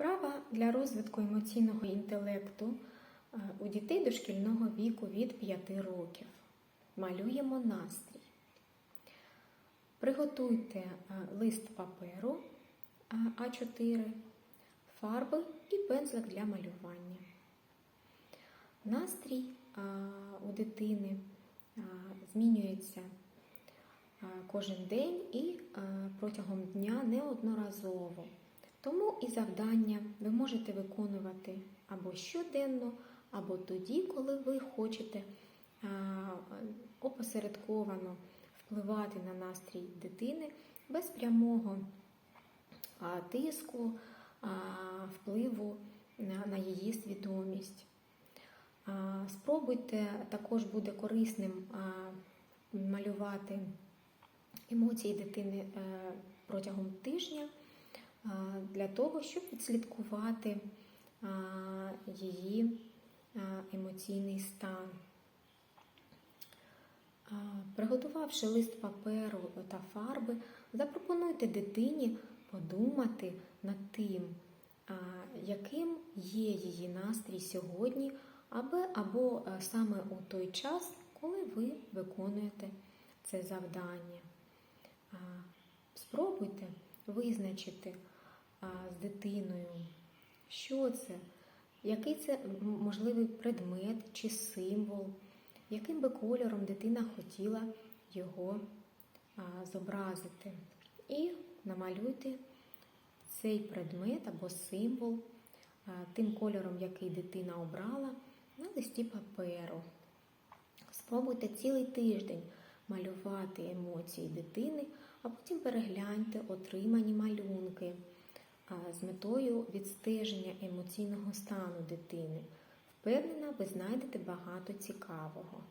Вправа для розвитку емоційного інтелекту е, у дітей дошкільного віку від 5 років. Малюємо настрій. Приготуйте е, лист паперу е, А4, фарби і пензлик для малювання. Настрій у дитини змінюється кожен день і протягом дня неодноразово. Тому і завдання ви можете виконувати або щоденно, або тоді, коли ви хочете опосередковано впливати на настрій дитини без прямого тиску, впливу на, її свідомість. Спробуйте також буде корисним малювати емоції дитини е, протягом тижня для того, щоб відслідкувати її емоційний стан. Приготувавши лист паперу та фарби, запропонуйте дитині подумати над тим, яким є її настрій сьогодні, або, е, саме у той час, коли ви виконуєте це завдання. Спробуйте визначити з дитиною, що це, який це можливий предмет чи символ, яким би кольором дитина хотіла його зобразити. І намалюйте цей предмет або символ тим кольором, який дитина обрала, на листі паперу. Спробуйте цілий тиждень малювати емоції дитини, а потім перегляньте отримані малюнки з метою відстеження емоційного стану дитини. Впевнена, ви знайдете багато цікавого.